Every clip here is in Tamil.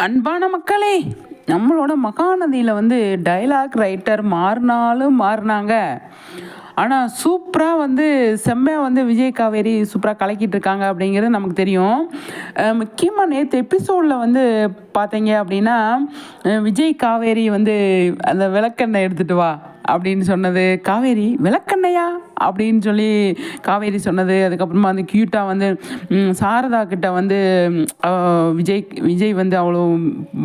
அன்பான மக்களே நம்மளோட மகாநதியில் வந்து டைலாக் ரைட்டர் மாறினாலும் மாறினாங்க. ஆனால் சூப்பராக வந்து செம்மையாக வந்து விஜய் காவேரி சூப்பராக கலக்கிட்டு இருக்காங்க அப்படிங்கிறது நமக்கு தெரியும். முக்கியமாக நேற்று எபிசோடில் வந்து பார்த்தீங்க அப்படின்னா விஜய் காவேரி வந்து அந்த விளக்கெண்ணை எடுத்துகிட்டு வா. அப்படின்னு சொன்னது காவேரி விளக்கண்ணையா? அப்படின்னு சொல்லி காவேரி சொன்னது. அதுக்கப்புறமா வந்து க்யூட்டாக வந்து சாரதா கிட்ட வந்து விஜய் விஜய் வந்து அவ்வளோ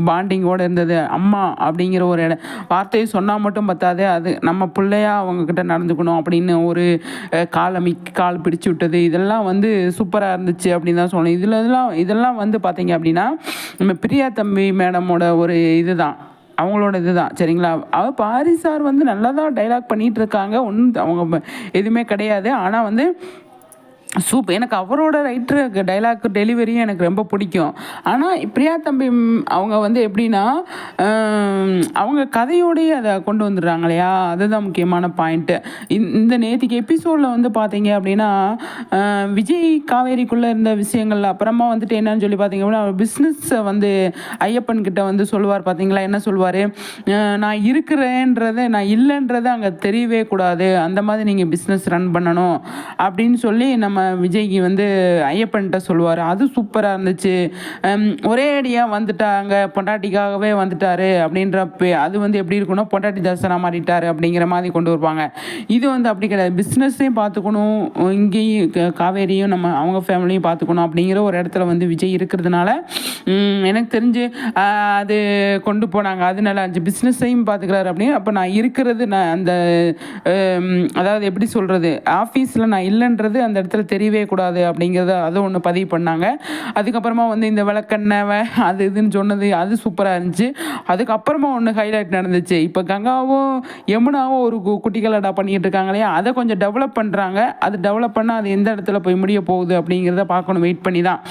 பாண்டிங்கோடு இருந்தது. அம்மா அப்படிங்கிற ஒரு இட வார்த்தையை சொன்னால் மட்டும் பத்தாது. அது நம்ம பிள்ளையா அவங்கக்கிட்ட நடந்துக்கணும் அப்படின்னு ஒரு அஹ், காலை மிக் கால் பிடிச்சு விட்டது. இதெல்லாம் வந்து சூப்பராக இருந்துச்சு அப்படின்னு தான் சொல்லணும். இதில் இதெல்லாம் இதெல்லாம் வந்து பார்த்தீங்க அப்படின்னா நம்ம பிரியா தம்பி மேடமோட ஒரு இதுதான். அவங்களோட இதுதான். சரிங்களா? அவ பாரி சார் வந்து நல்லா தான் டைலாக் பண்ணிகிட்டு இருக்காங்க. ஒன்றும் அவங்க எதுவுமே கிடையாது. ஆனால் வந்து சூப்பர் எனக்கு அவரோட ரைட்டர் டைலாக் டெலிவரியும் எனக்கு ரொம்ப பிடிக்கும். ஆனால் பிரியா தம்பி அவங்க வந்து எப்படின்னா அவங்க கதையோடயே அதை கொண்டு வந்துடுறாங்க இல்லையா? அதுதான் முக்கியமான பாயிண்ட்டு இந்த நேற்றுக்கு எபிசோடில் வந்து பார்த்தீங்க அப்படின்னா விஜய் காவேரிக்குள்ளே இருந்த விஷயங்கள் அப்புறமா வந்துட்டு என்னன்னு சொல்லி பார்த்தீங்க அப்படின்னா பிஸ்னஸை வந்து ஐயப்பன் கிட்ட வந்து சொல்லுவார் பார்த்தீங்களா? என்ன சொல்லுவார்? நான் இருக்கிறேன்றது நான் இல்லைன்றதை அங்கே தெரியவே கூடாது. அந்த மாதிரி நீங்கள் பிஸ்னஸ் ரன் பண்ணணும் அப்படின்னு சொல்லி நம்ம விஜய்க்கு வந்து ஐயப்பன்கிட்ட சொல்லுவார். அது சூப்பராக இருந்துச்சு. ஒரே அடியாக வந்துட்டாங்க. பொண்டாட்டிக்காகவே வந்துட்டாரு அப்படின்ற பே- அது வந்து எப்படி இருக்குன்னா பொண்டாட்டி தர்சனாக மாறிட்டாரு அப்படிங்கிற மாதிரி கொண்டு வருவாங்க. இது வந்து அப்படி கிடையாது. பிஸ்னஸையும் பார்த்துக்கணும். இங்கேயும் க- காவேரியும் நம்ம அவங்க ஃபேமிலியும் பார்த்துக்கணும் அப்படிங்கிற ஒரு இடத்துல வந்து விஜய் இருக்கிறதுனால எனக்கு தெரிஞ்சு அது கொண்டு போனாங்க. அது நல்லா இருந்துச்சு. பிஸ்னஸையும் பார்த்துக்கிறாரு அப்படின்னு. அப்போ நான் இருக்கிறது நான் அந்த அதாவது எப்படி சொல்கிறது ஆஃபீஸில் நான் இல்லைன்றது அந்த இடத்துல தெரியவே கூடாது அப்படிங்கிறத அதை ஒன்று பதிவு பண்ணாங்க. அதுக்கப்புறமா வந்து இந்த விளக்கெண்ணெய் அது இதுன்னு சொன்னது அது சூப்பராக இருந்துச்சு. அதுக்கப்புறமா ஒன்று ஹைலைட் நடந்துச்சு. இப்போ கங்காவும் யமுனாவும் ஒரு கு- குட்டி கலடா இருக்காங்க இல்லையா? அதை கொஞ்சம் டெவலப் பண்ணுறாங்க அது டெவலப் பண்ணால் அது எந்த இடத்துல போய் முடிய போகுது அப்படிங்கிறத பார்க்கணும். வெயிட் பண்ணி தான்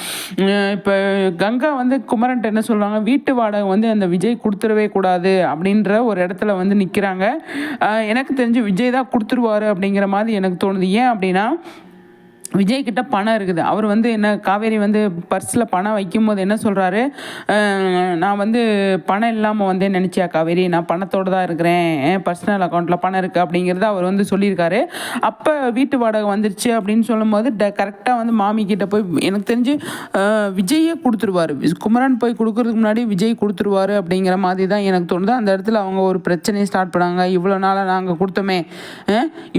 இப்போ கங்கா வந்து வந்து குமரன்ட்ட என்ன சொல்கிறாங்க வீட்டு வாடகை வந்து அந்த விஜய் கொடுத்துடவே கூடாது அப்படின்ற ஒரு இடத்துல வந்து நிற்கிறாங்க எனக்கு தெரிஞ்சு விஜய் தான் கொடுத்துருவாரு அப்படிங்கிற மாதிரி எனக்கு தோணுது. ஏன் அப்படின்னா விஜய் கிட்ட பணம் இருக்குது. அவர் வந்து என்ன காவேரி வந்து பர்ஸில் பணம் வைக்கும்போது என்ன சொல்கிறாரு நான் வந்து பணம் இல்லாமல் வந்தே நினச்சியா காவேரி? நான் பணத்தோடு தான் இருக்கிறேன். என் பர்சனல் அக்கௌண்ட்டில் பணம் இருக்குது அப்படிங்கிறத அவர் வந்து சொல்லியிருக்காரு. அப்போ வீட்டு வாடகை வந்துருச்சு அப்படின்னு சொல்லும்போது ட கரெக்டாக வந்து மாமி கிட்ட போய் எனக்கு தெரிஞ்சு விஜயே கொடுத்துருவாரு. குமரன் போய் கொடுக்கறதுக்கு முன்னாடி விஜய் கொடுத்துருவாரு அப்படிங்கிற மாதிரி தான் எனக்கு தோணுது. அந்த இடத்துல அவங்க ஒரு பிரச்சனையை ஸ்டார்ட் பண்ணாங்க. இவ்வளோ நாளாக நாங்கள் கொடுத்தோமே.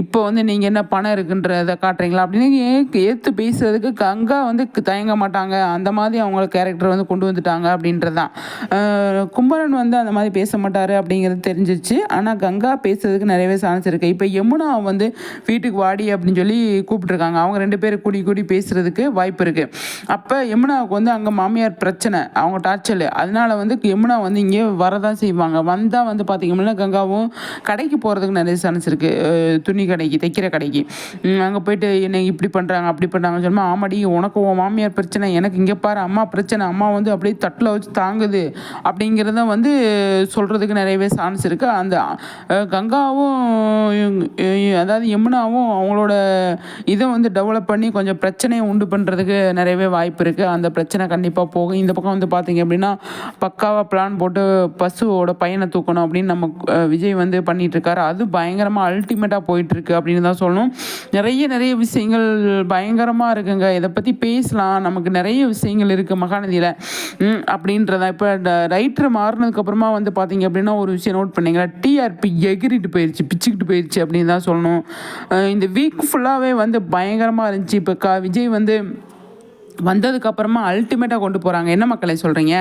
இப்போ வந்து நீங்கள் என்ன பணம் இருக்குன்றதை காட்டுறீங்களா அப்படின்னு ஏற்று பேசுகிறதுக்கு கங்கா வந்து தயங்க மாட்டாங்க. அந்த மாதிரி அவங்கள கேரக்டர் வந்து கொண்டு வந்துட்டாங்க அப்படின்றது தான் கும்பரன் வந்து அந்த மாதிரி பேச மாட்டார் அப்படிங்கிறது தெரிஞ்சிச்சு. ஆனால் கங்கா பேசுறதுக்கு நிறையவே சான்ஸ் இருக்குது இப்போ யமுனா வந்து வீட்டுக்கு வாடி அப்படின்னு சொல்லி கூப்பிட்டுருக்காங்க. அவங்க ரெண்டு பேரும் கூடி கூடி பேசுகிறதுக்கு வாய்ப்பு இருக்குது அப்போ யமுனாவுக்கு வந்து அங்கே மாமியார் பிரச்சனை. அவங்க டார்ச்சல் அதனால வந்து யமுனா வந்து இங்கே வரதான் செய்வாங்க. வந்தால் வந்து பார்த்திங்கன்னா கங்காவும் கடைக்கு போகிறதுக்கு நிறைய சான்ஸ் இருக்குது துணி கடைக்கு தைக்கிற கடைக்கு. அங்கே போயிட்டு என்னை இப்படி பண்ணுறாங்க அப்படி பண்ணுறாங்கன்னு சொல்லுமா ஆமாடி உனக்கு உன் மாமியார் பிரச்சனை எனக்கு இங்கே பாரு அம்மா பிரச்சனை அம்மா வந்து அப்படியே தட்டில் வச்சு தாங்குது அப்படிங்கிறத வந்து சொல்கிறதுக்கு நிறையவே சான்ஸ் இருக்குது அந்த கங்காவும் அதாவது யமுனாவும் அவங்களோட இதை வந்து டெவலப் பண்ணி கொஞ்சம் பிரச்சனையை உண்டு பண்ணுறதுக்கு நிறையவே வாய்ப்பு இருக்குது அந்த பிரச்சனை கண்டிப்பாக போகும். இந்த பக்கம் வந்து பார்த்தீங்க அப்படின்னா பக்காவாக பிளான் போட்டு பசுவோட பையனை தூக்கணும் அப்படின்னு நம்ம விஜய் வந்து பண்ணிகிட்ருக்காரு அது பயங்கரமாக அல்டிமேட்டாக போயிட்டுருக்கு அப்படின்னு தான் சொல்லணும். நிறைய நிறைய விஷயங்கள் பயங்கரமாக இருக்குங்க. இதை பற்றி பேசலாம். நமக்கு நிறைய விஷயங்கள் இருக்குது மகாநதியில். அப்படின்றத இப்போ ரைட்டர் மாறினதுக்கப்புறமா வந்து பார்த்தீங்க அப்படின்னா ஒரு விஷயம் நோட் பண்ணிங்களா? டிஆர்பி எகிரிட்டு போயிடுச்சு பிச்சுக்கிட்டு போயிடுச்சு அப்படின்னு தான் சொல்லணும். பண்ணணும். இந்த வீக் ஃபுல்லாகவே வந்து பயங்கரமாக இருந்துச்சு. இப்போ கா விஜய் வந்து வந்ததுக்கப்புறமா அல்டிமேட்டாக கொண்டு போகிறாங்க என்ன மக்களை சொல்கிறீங்க